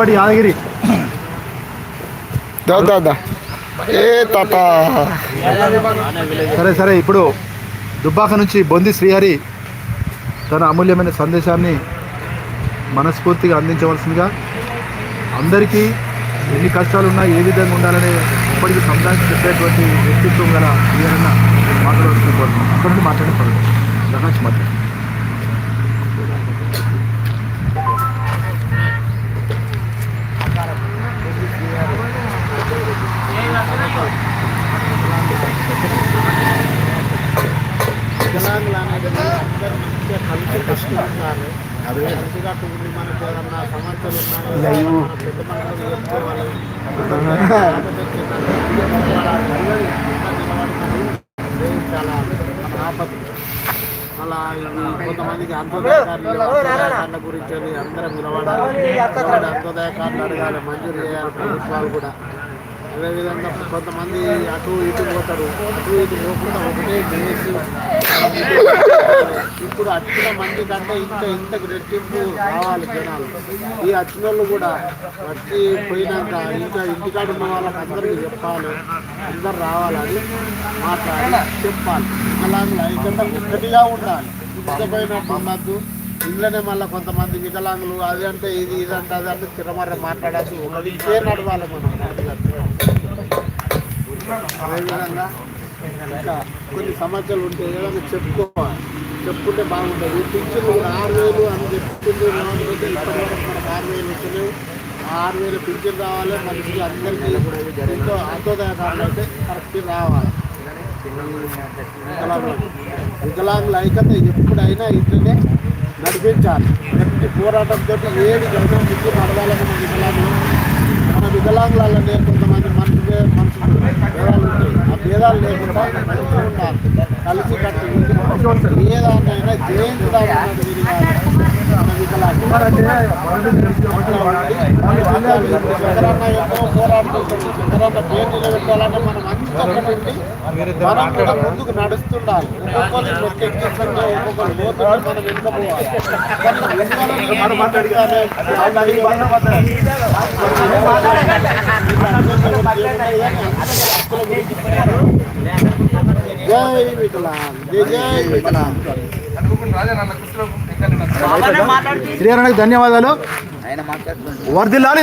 ఇప్పటి యాదగిరి. ఏ తాత. సరే సరే ఇప్పుడు దుబ్బాక నుంచి బొంది శ్రీహరి తన అమూల్యమైన సందేశాన్ని మనస్ఫూర్తిగా అందించవలసిందిగా అందరికీ ఎన్ని కష్టాలు ఉన్నా ఏ విధంగా ఉండాలనే ఇప్పటికీ సముదాయం చెప్పేటువంటి వ్యక్తిత్వం గల శ్రీహరన్న మాట్లాడుతూ కోరుతున్నాం అక్కడ నుండి మాట్లాడే ప్రకాష్ మాట్లాడు. వికలాంగులు అనేది కలిసి కట్టుకుంటున్నారు కలిసి కట్టుకుని మనకు ఏదన్నా సమస్యలు పెద్ద మనుషులు చేసుకోవాలి. చాలా ఆపద అలా ఇది కొంతమందికి అంత్యోదయ గురించి అందరం నిలబడాలి నిలబడి అడగాలి మంజూరు చేయాలి ప్రభుత్వాలు కూడా అదేవిధంగా కొంతమంది అటు ఇటు పోతారు. అటు ఇటు పోకుండా ఒకటే చేసి ఇప్పుడు అచ్చిన మంది కంటే ఇంత ఇంతకు రెట్టింపు రావాలి జనాలు. ఈ అచ్చిన వాళ్ళు కూడా వచ్చి పోయినాక ఇంకా ఇంటికాడ ఉన్న వాళ్ళకి అందరికీ చెప్పాలి. అందరు రావాలని మాట్లాడి చెప్పాలి. అలాగే ఐక్యత ఒక్కటిగా ఉండాలి. ఇష్టపోయినట్టు ఉండద్దు. ఇందులోనే మళ్ళీ కొంతమంది వికలాంగులు అది అంటే ఇది ఇది అంటే అది అంటే తిరమర మాట్లాడాల్సి ఉన్నది. ఇదే నడవాలి మనం? అదేవిధంగా ఇంకా కొన్ని సమస్యలు ఉంటే ఏదైనా చెప్పుకోవాలి. చెప్పుకుంటే బాగుంటుంది. పింఛన్లు ఆరు వేలు అని చెప్తుంది ఇప్పటివరకు మనకు ఆరు వేలు వచ్చినాయి. ఆరు వేలు పింఛన్ రావాలి. మనిషి అందరికీ ఎంతో అంతోదయ కార్డు అయితే కరెక్ట్ రావాలి. వికలాంగులు వికలాంగుల ఐక్యత ఎప్పుడైనా ఇట్లనే నడిపించాలి. గట్టి పోరాటంతో ఏది జరిగినా ముందు నడవాలని మన వికలాంగులు మన వికలాంగులలో కొంతమంది మనుషులు మనుషులు భేదాలు ఉంటాయి. ఆ భేదాలు లేకుండా మంచిగా ఉండాలి. కలిసి కట్టి ఏదాన్నైనా జయించడానికి మన వికలాంగులు పోరాడుతుంటారు ఎక్కడన్నా పేరు నిలబెట్టాలంటే మనం మనం కూడా ముందుకు నడుస్తుండాలి ఒక్కొక్కరు ఒక్కొక్కరు మనం జై జై శ్రీహరణకి ధన్యవాదాలు. వర్దిల్లాలి